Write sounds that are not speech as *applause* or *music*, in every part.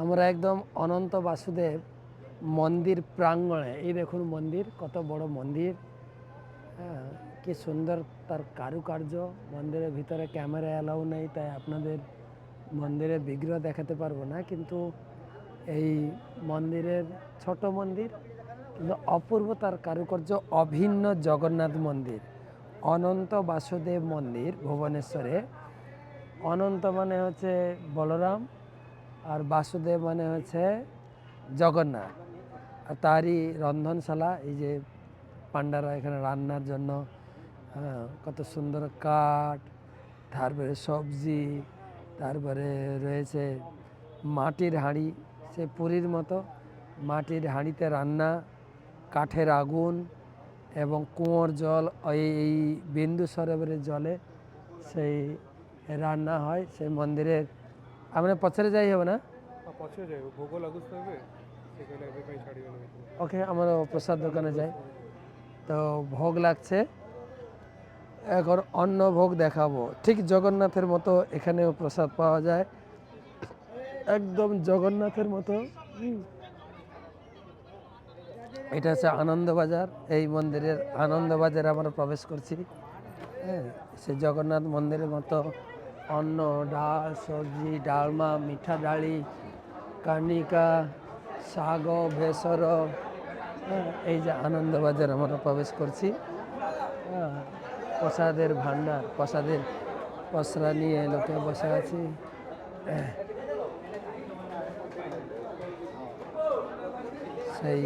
আমরা একদম অনন্ত বাসুদেব মন্দির প্রাঙ্গণে। এই দেখুন মন্দির, কত বড় মন্দির। হ্যাঁ কি সুন্দর তার কারুকার্য। মন্দিরের ভিতরে ক্যামেরা অ্যালাউ নেই, তাই আপনাদের মন্দিরের বিগ্রহ দেখাতে পারব না। কিন্তু এই মন্দিরের ছোট মন্দির, কিন্তু অপূর্ব তার কারুকার্য, অভিন্ন জগন্নাথ মন্দির। অনন্ত বাসুদেব মন্দির ভুবনেশ্বরে। অনন্ত মানে হচ্ছে বলরাম আর বাসুদেব মানে হচ্ছে জগন্নাথ। আর তারই রন্ধনশালা এই যে পান্ডারা এখানে রান্নার জন্য হ্যাঁ, কত সুন্দর কাঠ তারপরে সবজি তারপরে রয়েছে মাটির হাঁড়ি সে পুরীর মতো মাটির হাঁড়িতে রান্না কাঠের আগুন এবং কুয়োর জল এই এই বিন্দু সরোবরের জলে সেই রান্না হয় সেই মন্দিরের আমরা পছরে যাই হবে না? পছরে যাই ভোগ ଲାଗୁଛି থাকবে ସେ କହିଲେ ଏବେ ପାଇଁ ଛାଡ଼ିବେନି ଓକେ ভোগ লাগছে। এখন অন্ন ভোগ দেখাবো। ঠিক জগন্নাথের মতো এখানেও প্রসাদ পাওয়া যায়। একদম জগন্নাথের মতো। এটা হচ্ছে আনন্দবাজার এই মন্দিরের আনন্দবাজারে আমরা প্রবেশ করছি। হ্যাঁ সে জগন্নাথ মন্দিরের মতো অন্ন ডাল সবজি ডালমা মিঠা ডালি কানিকা শাগ ভেসর হ্যাঁ, এই যে আনন্দবাজার আমরা প্রবেশ করছি। হ্যাঁ, প্রসাদের ভান্ডার প্রসাদের পসরা নিয়ে লোকে বসে আছি। সেই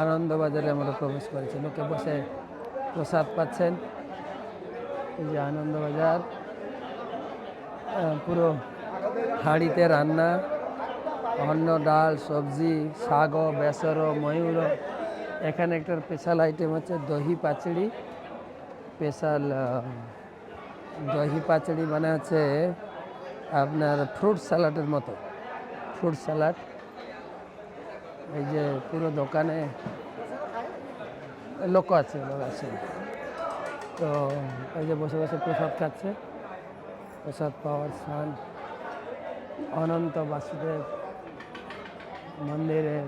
আনন্দবাজারে আমরা প্রবেশ করেছি। লোকে বসে প্রসাদ পাচ্ছেন। এই যে আনন্দবাজার পুরো হাঁড়িতে রান্না, অন্ন, ডাল, সবজি, শাগ, বেসর, ময়ূর। এখানে একটা স্পেশাল আইটেম হচ্ছে দহি পাচড়ি। স্পেশাল দহি পাচড়ি মানে হচ্ছে আপনার ফ্রুট স্যালাডের মতো। ফ্রুট স্যালাড এই যে পুরো দোকানে লোক আছে লোক আছে। তো এই যে বসে বসে প্রসাদ খাচ্ছে। প্রসাদ পাওয়ার স্থান অনন্ত বাসুদেব মন্দিরের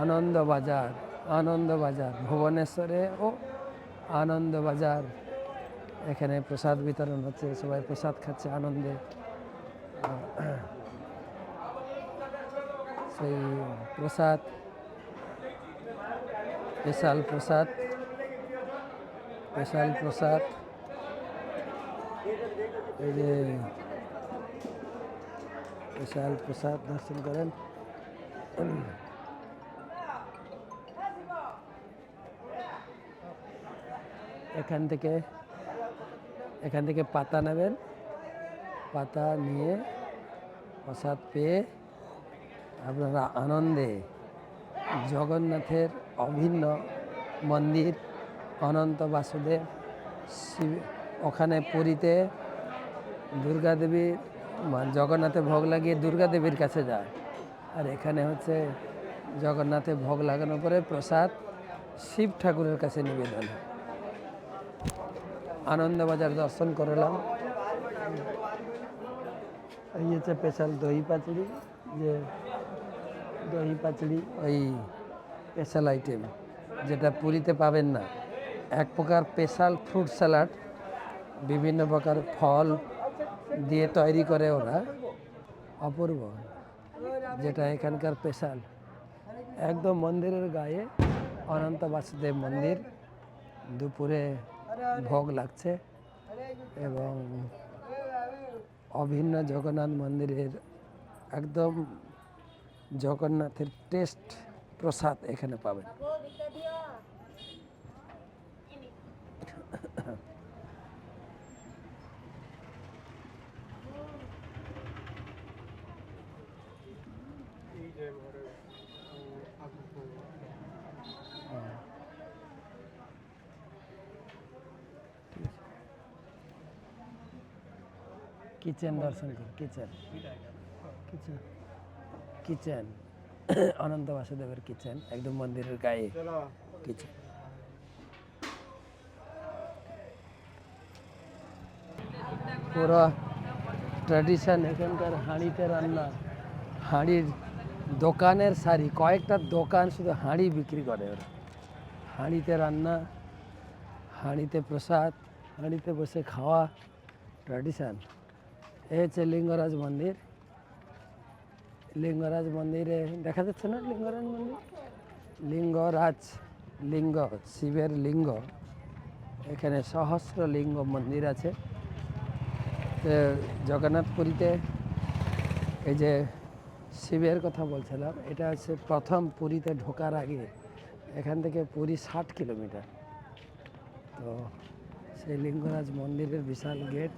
আনন্দ বাজার আনন্দ বাজার, ভুবনেশ্বরে ও আনন্দ বাজার। এখানে প্রসাদ বিতরণ হচ্ছে, সবাই প্রসাদ খাচ্ছে আনন্দে। সেই প্রসাদ, স্পেশাল প্রসাদ স্পেশাল প্রসাদ। এই যে স্পেশাল প্রসাদ দর্শন করেন। এখান থেকে এখান থেকে পাতা নেবেন। পাতা নিয়ে প্রসাদ পেয়ে আপনারা আনন্দে জগন্নাথের অভিন্ন মন্দির, অনন্ত বাসুদেব শিব ওখানে পুরীতে দুর্গা দেবীর জগন্নাথে ভোগ লাগিয়ে দুর্গা দেবীর কাছে যায়। আর এখানে হচ্ছে জগন্নাথে ভোগ লাগানোর পরে প্রসাদ শিব ঠাকুরের কাছে নিবেদন। আনন্দবাজার দর্শন করলাম। এই হচ্ছে স্পেশাল দহি পাচড়ি, যে দহি পাচড়ি ওই স্পেশাল আইটেম, যেটা পুরীতে পাবেন না। এক প্রকার স্পেশাল ফ্রুট স্যালাড। বিভিন্ন প্রকার ফল দিয়ে তৈরি করে ওরা। অপূর্ব। যেটা এখানকার স্পেশাল। একদম মন্দিরের গায়ে অনন্ত বাসুদেব মন্দির। দুপুরে ভোগ লাগছে এবং অভিন্ন জগন্নাথ মন্দিরের একদম জগন্নাথের টেস্ট প্রসাদ এখানে পাবেন। কিচেন দর্শন কর কিচেন। কিচেন। কিচেন। *coughs* অনন্ত বাসুদেবের কিচেন একদম মন্দিরের গায়ে। কিচেন। পুরো ট্র্যাডিশন এখানকার হাঁড়িতে রান্না। হাঁড়ির দোকানের সারি কয়েকটা দোকান শুধু হাঁড়ি বিক্রি করে ওরা। হাঁড়িতে রান্না হাঁড়িতে প্রসাদ হাঁড়িতে বসে খাওয়া ট্র্যাডিশন এই হচ্ছে লিঙ্গরাজ মন্দির। লিঙ্গরাজ মন্দিরে, দেখা যাচ্ছে না লিঙ্গরাজ মন্দির? লিঙ্গরাজ, লিঙ্গ, শিবের লিঙ্গ। এখানে সহস্র লিঙ্গ মন্দির আছে। জগন্নাথ পুরীতে এই যে শিবের কথা বলছিলাম, এটা হচ্ছে প্রথম পুরীতে ঢোকার আগে এখান থেকে পুরী ষাট কিলোমিটার। তো সেই লিঙ্গরাজ মন্দিরের বিশাল গেট।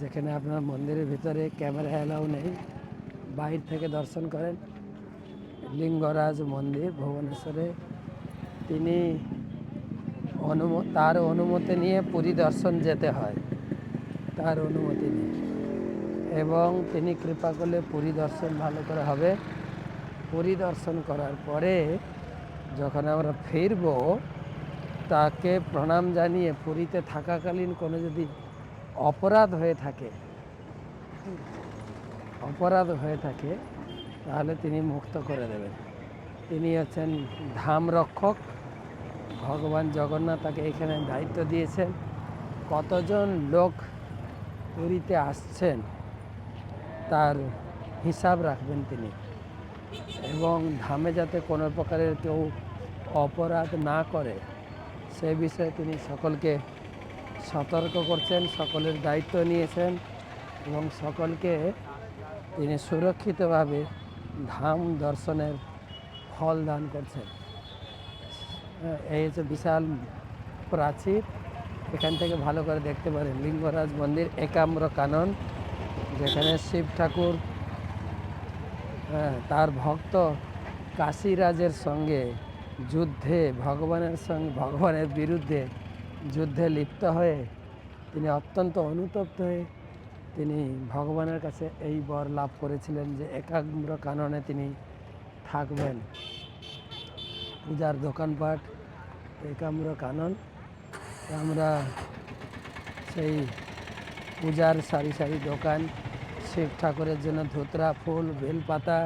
যেখানে আপনার মন্দিরের ভিতরে ক্যামেরা অ্যালাউ নেই। বাইরে থেকে দর্শন করেন। লিঙ্গরাজ মন্দির, ভুবনেশ্বরে। তিনি অনুম, তার অনুমতি নিয়ে পুরী দর্শন যেতে হয়। তার অনুমতি নিয়ে। এবং তিনি কৃপা করলে পুরী দর্শন ভালো করে হবে। পুরী দর্শন করার পরে যখন আমরা ফিরব, তাকে প্রণাম জানিয়ে পুরীতে থাকাকালীন কোনো যদি অপরাধ হয়ে থাকে। অপরাধ হয়ে থাকে, তাহলে তিনি মুক্ত করে দেবেন। তিনি হচ্ছেন ধাম রক্ষক ভগবান জগন্নাথ তাকে এখানে দায়িত্ব দিয়েছেন। কতজন লোক পুরীতে আসছেন, তার হিসাব রাখবেন তিনি। এবং ধামে যাতে কোনো প্রকারের কেউ অপরাধ না করে, সে বিষয়ে তিনি সকলকে সতর্ক করছেন, সকলের দায়িত্ব নিয়েছেন এবং সকলকে তিনি সুরক্ষিতভাবে ধাম দর্শনের ফল দান করছেন। এই হচ্ছে বিশাল প্রাচীর। এখান থেকে ভালো করে দেখতে পারেন, লিঙ্গরাজ মন্দির, একাম্র কানন, যেখানে শিব ঠাকুর তার ভক্ত কাশীরাজের সঙ্গে যুদ্ধে, ভগবানের সঙ্গে, ভগবানের বিরুদ্ধে যুদ্ধে লিপ্ত হয়ে তিনি অত্যন্ত অনুতপ্ত হয়ে তিনি ভগবানের কাছে এই বর লাভ করেছিলেন যে একাগ্র কাননে তিনি থাকবেন। পূজার দোকানপাট, একাম্র কানন, আমরা সেই পূজার সারি সারি দোকান, শিব ঠাকুরের জন্য ধোতরা, ফুল, বেলপাতা,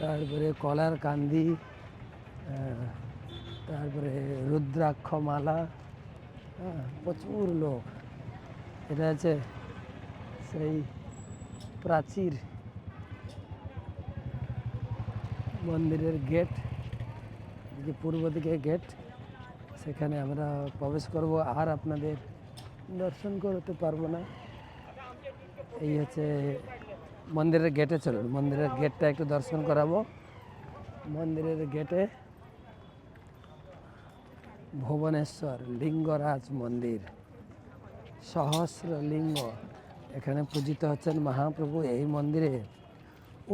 তারপরে কলার কান্দি তারপরে রুদ্রাক্ষ মালা হ্যাঁ, প্রচুর লোক। এটা হচ্ছে সেই প্রাচীর মন্দিরের গেট যে পূর্ব দিকে গেট। সেখানে আমরা প্রবেশ করব। আর আপনাদের দর্শন করতে পারব না। এই হচ্ছে মন্দিরের গেটে চলুন। মন্দিরের গেটটা একটু দর্শন করাবো। মন্দিরের গেটে ভুবনেশ্বর লিঙ্গরাজ মন্দির। সহস্র লিঙ্গ। এখানে পূজিত হচ্ছেন মহাপ্রভু। এই মন্দিরে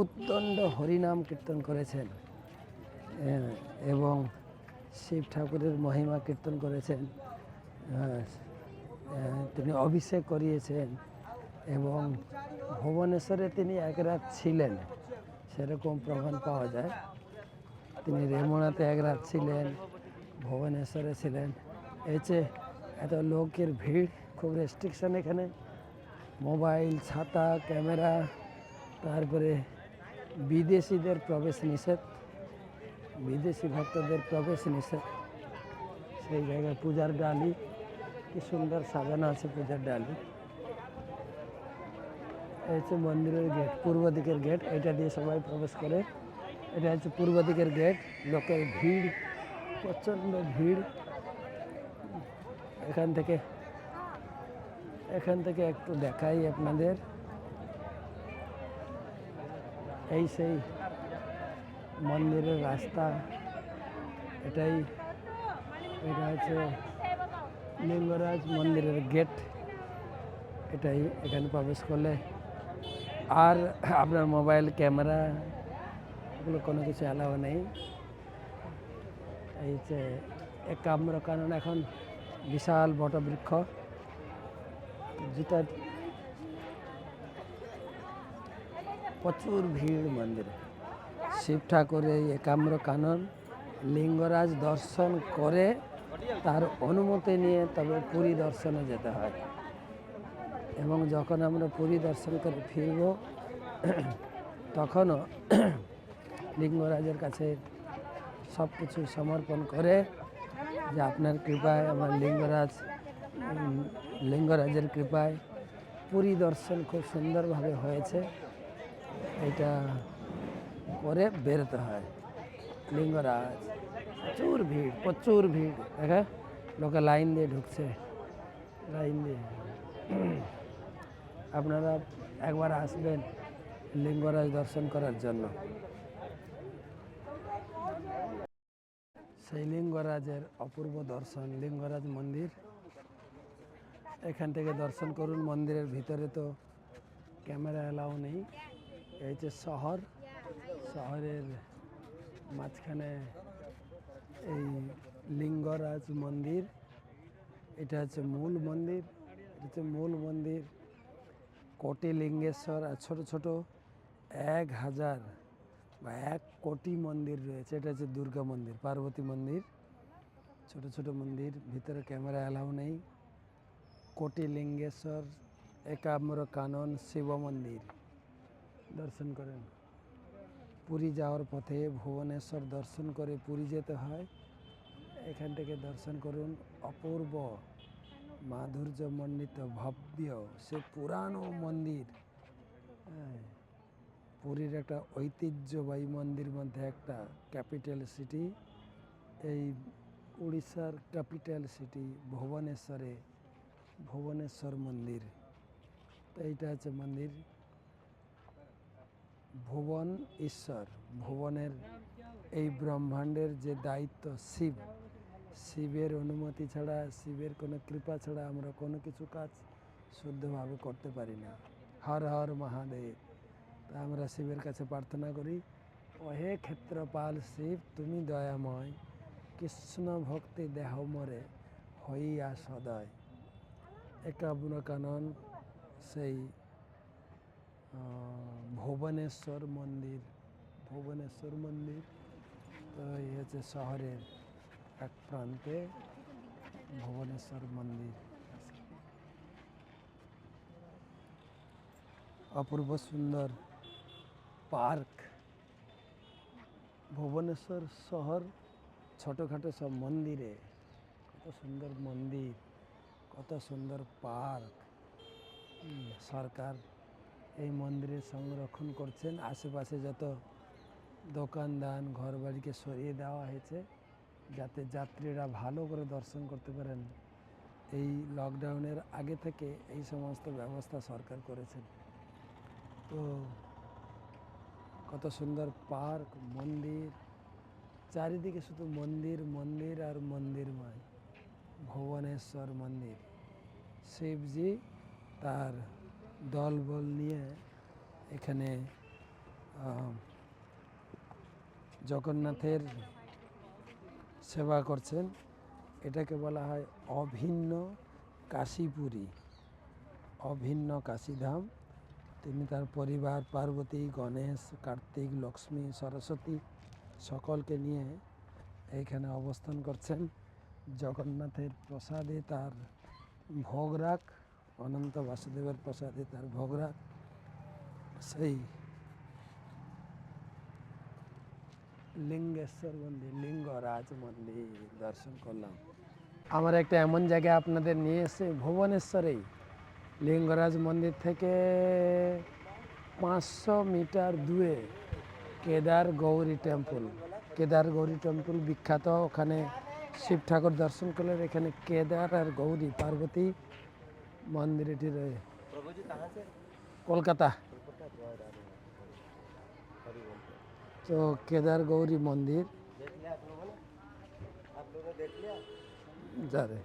উত্তণ্ড হরিনাম কীর্তন করেছেন। এবং শিব ঠাকুরের মহিমা কীর্তন করেছেন। তিনি অভিষেক করিয়েছেন এবং ভুবনেশ্বরে তিনি এক রাত ছিলেন। সেরকম প্রমাণ পাওয়া যায়। তিনি রেমুনাতে এক রাত ছিলেন। ভুবনেশ্বরে ছিলেন। যে এত লোকের ভিড়, খুব রেস্ট্রিকশন এখানে। মোবাইল, ছাতা, ক্যামেরা, তারপরে বিদেশিদের প্রবেশ নিষেধ, বিদেশি ভক্তদের প্রবেশ নিষেধ। সেই জায়গায় পূজার ডালি, কি সুন্দর সাজানো আছে পূজার ডালি। এই হচ্ছে মন্দিরের গেট, পূর্ব দিকের গেট, এটা দিয়ে সবাই প্রবেশ করে। এটা হচ্ছে পূর্ব দিকের গেট, লোকের ভিড়। প্রচণ্ড ভিড়। এখান থেকে এখান থেকে একটু দেখাই আপনাদের। এই সেই মন্দিরের রাস্তা। এটাই, এটা হচ্ছে লিঙ্গরাজ মন্দিরের গেট। এটাই এখানে প্রবেশ করলে। আর আপনার মোবাইল, ক্যামেরা এগুলো কোনো কিছু অ্যালাও নেই। এই যে একাম্র কারণ এখন বিশাল বটবৃক্ষ যেটা প্রচুর ভিড় মন্দিরে। শিব ঠাকুরের একাম্র কানন, লিঙ্গরাজ দর্শন করে তার অনুমতি নিয়ে তবে পুরী দর্শনে যেতে হয়। এবং যখন আমরা পুরী দর্শন করে ফিরব, তখনও লিঙ্গরাজের কাছে সব কিছু সমর্পণ করে যে আপনার কৃপায়, আমার লিঙ্গরাজ লিঙ্গরাজের কৃপায় পুরী দর্শন খুব সুন্দরভাবে হয়েছে। এটা করে বেরোতে হয়। লিঙ্গরাজ, প্রচুর ভিড় প্রচুর ভিড়। দেখা, লোকে লাইন দিয়ে ঢুকছে, লাইন দিয়ে। আপনারা একবার আসবেন লিঙ্গরাজ দর্শন করার জন্য। সেই লিঙ্গরাজের অপূর্ব দর্শন, লিঙ্গরাজ মন্দির। এখান থেকে দর্শন করুন, মন্দিরের ভিতরে তো ক্যামেরা এলাও নেই। এই হচ্ছে শহর, শহরের মাঝখানে এই লিঙ্গরাজ মন্দির। এটা হচ্ছে মূল মন্দির, এটা হচ্ছে মূল মন্দির। কোটি লিঙ্গেশ্বর আর ছোটো ছোটো এক হাজার বা এক কোটি মন্দির রয়েছে, এটা হচ্ছে দুর্গা মন্দির, পার্বতী মন্দির, ছোট ছোট মন্দির, ভিতরে ক্যামেরা অ্যালাউ নেই। কোটি লিঙ্গেশ্বর, একাম্র কানন, শিব মন্দির, দর্শন করেন। পুরী যাওয়ার পথে ভুবনেশ্বর দর্শন করে পুরী যেতে হয়। এখান থেকে দর্শন করুন অপূর্ব মাধুর্যমণ্ডিত ভব্য, সে পুরানো মন্দির। হ্যাঁ। পুরীর একটা ঐতিহ্যবাহী মন্দির মধ্যে একটা ক্যাপিটাল সিটি। এই উড়িষ্যার ক্যাপিটাল সিটি ভুবনেশ্বরে ভুবনেশ্বর মন্দির। তো এইটা হচ্ছে মন্দির। ভুবন ঈশ্বর। ভুবনের এই ব্রহ্মাণ্ডের যে দায়িত্ব শিব, শিবের অনুমতি ছাড়া, শিবের কোনো কৃপা ছাড়া আমরা কোনো কিছু কাজ শুদ্ধভাবে করতে পারি না। হর হর মহাদেব। তা আমরা শিবের কাছে প্রার্থনা করি, ওহে ক্ষেত্রপাল শিব, তুমি দয়াময়, কৃষ্ণ ভক্তি দেহ মরে হইয়া সদয়। একাবন কানন সেই ভুবনেশ্বর মন্দির ভুবনেশ্বর মন্দির, তো এই হচ্ছে শহরের এক প্রান্তে ভুবনেশ্বর মন্দির। অপূর্ব সুন্দর পার্ক। ভুবনেশ্বর শহর ছোটোখাটো সব মন্দিরে। কত সুন্দর মন্দির, কত সুন্দর পার্ক। সরকার এই মন্দিরে সংরক্ষণ করছেন। আশেপাশে যত দোকানদান ঘর বাড়িকে সরিয়ে দেওয়া হয়েছে, যাতে যাত্রীরা ভালো করে দর্শন করতে পারেন। এই লকডাউনের আগে থেকে এই সমস্ত ব্যবস্থা সরকার করেছেন। তো কত সুন্দর পার্ক, মন্দির, চারিদিকে শুধু মন্দির মন্দির আর মন্দিরময়। ভুবনেশ্বর মন্দির। শিবজি তার দলবল নিয়ে এখানে জগন্নাথের সেবা করছেন। এটাকে বলা হয় অভিন্ন কাশীপুরী। অভিন্ন কাশীধাম। তিনি তার পরিবার, পার্বতী, গণেশ, কার্তিক, লক্ষ্মী, সরস্বতী সকলকে নিয়ে এইখানে অবস্থান করছেন। জগন্নাথের প্রসাদে তার ভোগ রাখ অনন্ত বাসুদেবের প্রসাদে তার ভোগ রাখ সেই লিঙ্গেশ্বর মন্দির, লিঙ্গরাজ মন্দির দর্শন করলাম। আমার একটা এমন জায়গায় আপনাদের নিয়ে এসে ভুবনেশ্বরেই। লিঙ্গরাজ মন্দির থেকে পাঁচশো মিটার দূরে কেদার গৌরী টেম্পল। কেদার গৌরী টেম্পল বিখ্যাত। ওখানে শিব ঠাকুর দর্শন করলেন। এখানে কেদার আর গৌরী পার্বতী মন্দির এটি রয়ে কলকাতা। তো কেদার গৌরী মন্দির। যারে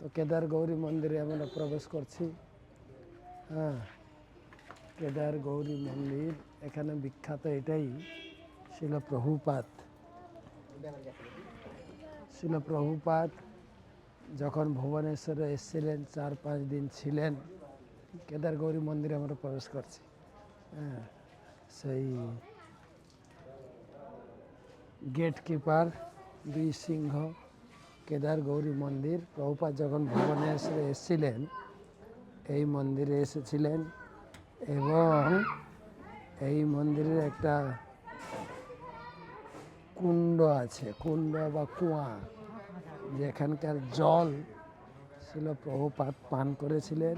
তো কেদার গৌরী মন্দিরে আমরা প্রবেশ করছি। হ্যাঁ কেদার গৌরী মন্দির এখানে বিখ্যাত এটাই ছিল প্রভুপাত। ছিল প্রভুপাত যখন ভুবনেশ্বরে এসেছিলেন, চার পাঁচ দিন ছিলেন, কেদার গৌরী মন্দিরে আমরা প্রবেশ করছি। হ্যাঁ সেই গেট কিপার দুই সিংহ কেদার গৌরী মন্দির প্রভুপাত যখন ভুবনেশ্বরে এসেছিলেন, এই মন্দিরে এসেছিলেন এবং এই মন্দিরের একটা কুণ্ড আছে, কুণ্ড বা কুয়া, যেখানকার জল ছিল প্রভুপাত পান করেছিলেন।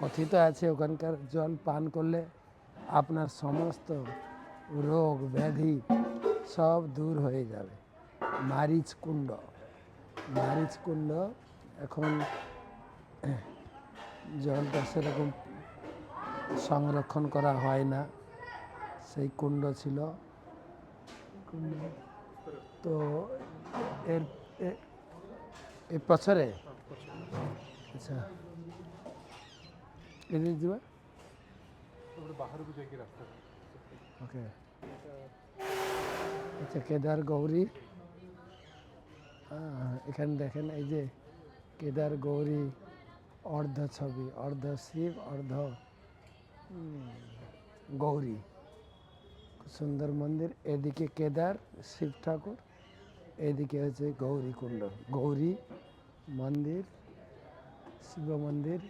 কথিত আছে, ওখানকার জল পান করলে আপনার সমস্ত রোগ, ব্যাধি সব দূর হয়ে যাবে। মারিচ কুণ্ড। ম্যারেজ করল এখন জলটা সেরকম সংরক্ষণ করা হয় না। সেই কুণ্ড ছিল। তো এর আচ্ছা। এই বছরে আচ্ছা ওকে। আচ্ছা কেদার গৌরী। এখানে দেখেন এই যে কেদার গৌরী অর্ধ ছবি অর্ধ শিব অর্ধ উম, গৌরী। খুব সুন্দর মন্দির এদিকে কেদার শিব ঠাকুর এদিকে হচ্ছে গৌরী কুণ্ড। গৌরী মন্দির শিব মন্দির।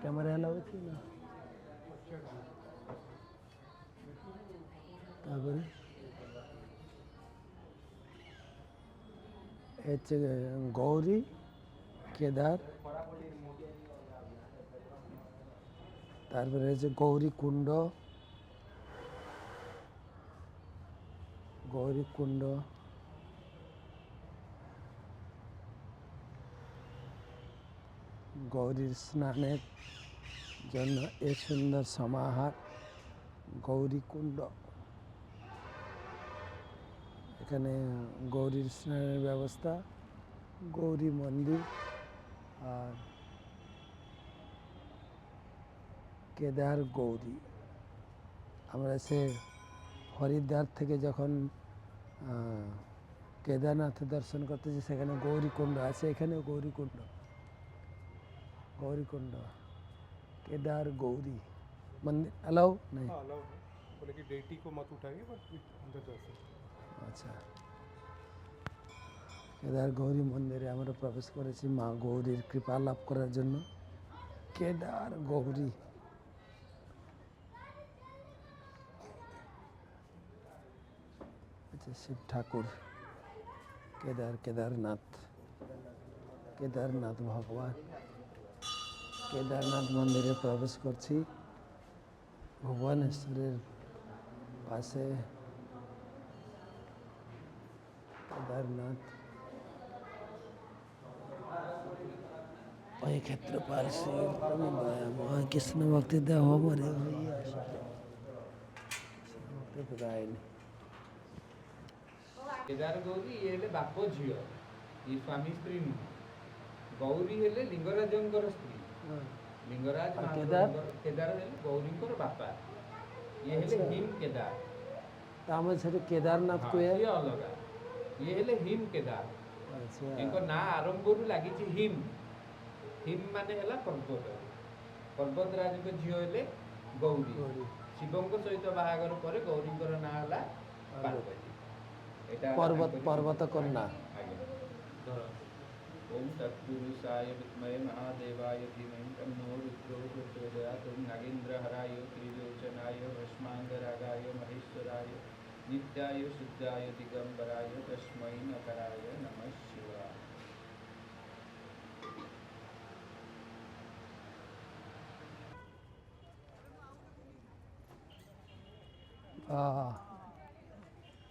ক্যামেরা এলাও আছে না তারপরে এ হচ্ছে গৌরী কেদার তারপরে হচ্ছে গৌরী কুণ্ড গৌরী কুণ্ড গৌরীর স্নানের জন্য এ সুন্দর সমাহার গৌরী কুণ্ড এখানে গৌরীর স্নানের ব্যবস্থা গৌরী মন্দির আর কেদার গৌরী আমরা সে হরিদ্বার থেকে যখন আহ, কেদারনাথ দর্শন করতেছি সেখানে গৌরীকুণ্ড আছে এখানেও গৌরীকুণ্ড गौरीकुंड केदार गौरी मंदिर अलाउ नहीं हाँ अलाउ है बोले कि डेटी को मत उठाइए बट अंदर जा सकते আচ্ছা। কেদার গৌরী মন্দিরে আমরা প্রবেশ করেছি মা গৌরীর কৃপা লাভ করার জন্য। কেদার গৌরী। আচ্ছা শিব ঠাকুর। কেদার, কেদারনাথ। কেদারনাথ ভগবান। কেদারনাথ মন্দিরে প্রবেশ করছি। ভুবনেশ্বরের পাশে केदारनाथ वही क्षेत्रपाल से कृष्ण भक्ति देह मरे भैया भक्ति पुरायण କେଦାର ଗୌରୀ ଇଏ ହେଲେ ବାପ ଝିଅ ଇଏ ସ୍ୱାମୀ ସ୍ତ୍ରୀ ନୁହଁ ଗୌରୀ ହେଲେ ଲିଙ୍ଗରାଜଙ୍କର ସ୍ତ୍ରୀ ଲିଙ୍ଗରାଜ ଆଉ ମହାପ୍ରଭୁଙ୍କର- କେଦାର? କେଦାର ହେଲେ ଗୌରୀଙ୍କର ବାପା ଇଏ ହେଲେ ଆଚ୍ଛା। ହିମ କେଦାର ଆମ ସେଠି କେଦାରନାଥ ହଁ, କୁହେ ସିଏ ଅଲଗା ଇଏ ହେଲେ हिम केदार इनको ना आरंभ रु लगी हिम हिम मान है पर्वत पर्वत राज को झी हेले गौरी शिवों सहित बाहर पर गौरी ना है पार्वती पर्वत पर्वत कन्या ओम तत्पुरुषाय विद्महे महादेवाय धीमहि तन्नो रुद्रो प्रचोदयात् ओम नागेन्द्रहराय त्रिलोचनाय भस्माङ्गरागाय महेश्वराय नित्याय शुद्धाय दिगंबराय तस्म नकराय नम शिवाय।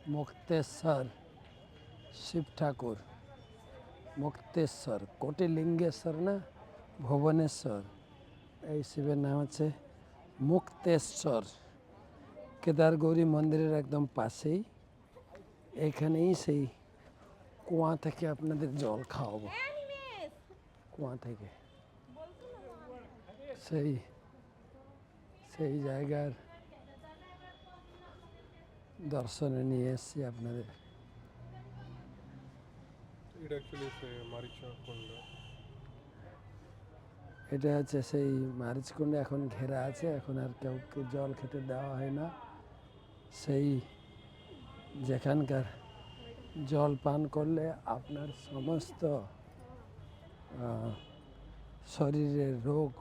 मुक्तेश्वर, शिव ठाकुर। मुक्तेश्वर, कोटिलिंगेश्वर ने? भुवनेश्वर। ऐसे नाम से मुक्तेश्वर। কেদার গৌরী মন্দিরের একদম পাশেই। এখানেই সেই কুয়া থেকে আপনাদের জল খাওয়াবো। কুয়া থেকে। সেই সেই জায়গার দর্শনে নিয়ে এসছি আপনাদের। এটা অ্যাকচুয়ালি সে মারিচা কুণ্ড। এটা হচ্ছে সেই মারিচকুণ্ড এখন ঘেরা আছে এখন আর কেউ কেউ জল খেতে দেওয়া হয় না। সেই যেখানকার জল পান করলে আপনার সমস্ত শরীরের রোগ,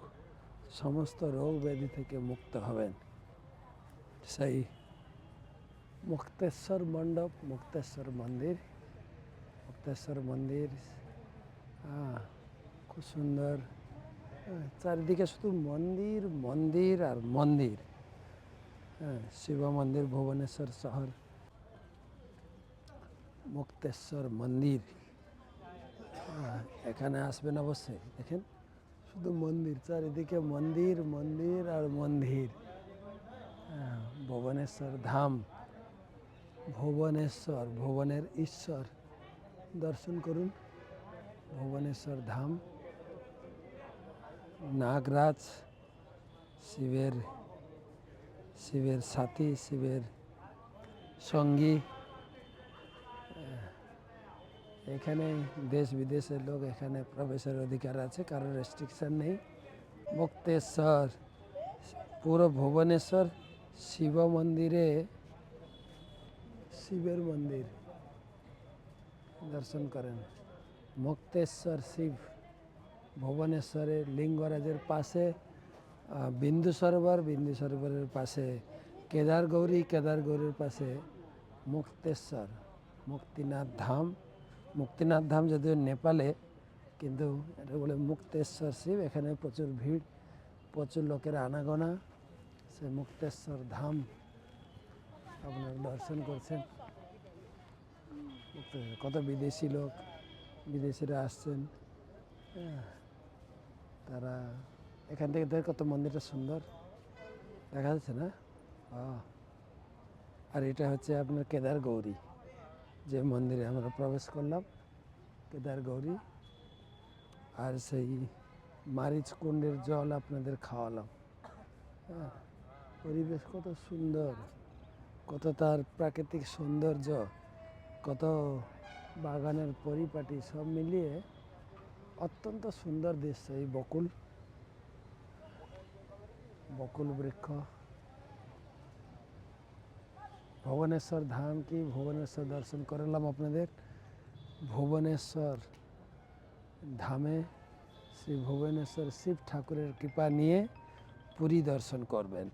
সমস্ত রোগ ব্যাধি থেকে মুক্ত হবেন। সেই মুক্তেশ্বর মণ্ডপ, মুক্তেশ্বর মন্দির মুক্তেশ্বর মন্দির খুব সুন্দর চারিদিকে শুধু মন্দির মন্দির আর মন্দির। হ্যাঁ শিব মন্দির ভুবনেশ্বর শহর মুক্তেশ্বর মন্দির। হ্যাঁ, এখানে আসবেন অবশ্যই দেখেন শুধু মন্দির চারিদিকে মন্দির মন্দির আর মন্দির। হ্যাঁ, ভুবনেশ্বর ধাম ভুবনেশ্বর ভুবনের ঈশ্বর দর্শন করুন ভুবনেশ্বর ধাম নাগরাজ শিবের শিবের সাথী, শিবের সঙ্গী। এখানে দেশ বিদেশের লোক এখানে প্রবেশের অধিকার আছে, কারও রেস্ট্রিকশন নেই। মুক্তেশ্বর, পুরো ভুবনেশ্বর শিব মন্দিরে, শিবের মন্দির দর্শন করেন। মুক্তেশ্বর শিব ভুবনেশ্বরের লিঙ্গরাজের পাশে বিন্দু সরোবর বিন্দু সরোবরের পাশে কেদার গৌরী কেদার গৌরীর পাশে মুক্তেশ্বর মুক্তিনাথ ধাম। মুক্তিনাথ ধাম যদিও নেপালে, কিন্তু এটা বলে মুক্তেশ্বর শিব এখানে প্রচুর ভিড় প্রচুর লোকের আনাগোনা। সে মুক্তেশ্বর ধাম আপনার দর্শন করছেন কত বিদেশি লোক, বিদেশিরা আসছেন। তারা এখান থেকে দেখ কত মন্দিরটা সুন্দর। দেখা যাচ্ছে না। আর এটা হচ্ছে আপনার কেদার গৌরী, যে মন্দিরে আমরা প্রবেশ করলাম, কেদার গৌরী। আর সেই মারিচ কুণ্ডের জল আপনাদের খাওয়ালাম। হ্যাঁ পরিবেশ কত সুন্দর, কত তার প্রাকৃতিক সৌন্দর্য, কত বাগানের পরিপাটি সব মিলিয়ে অত্যন্ত সুন্দর দৃশ্য এই বকুল। বকুল বৃক্ষ ভুবনেশ্বর ধাম কি? ভুবনেশ্বর দর্শন করালাম আপনাদের। ভুবনেশ্বর ধামে শ্রী ভুবনেশ্বর শিব ঠাকুরের কৃপা নিয়ে পুরী দর্শন করবেন।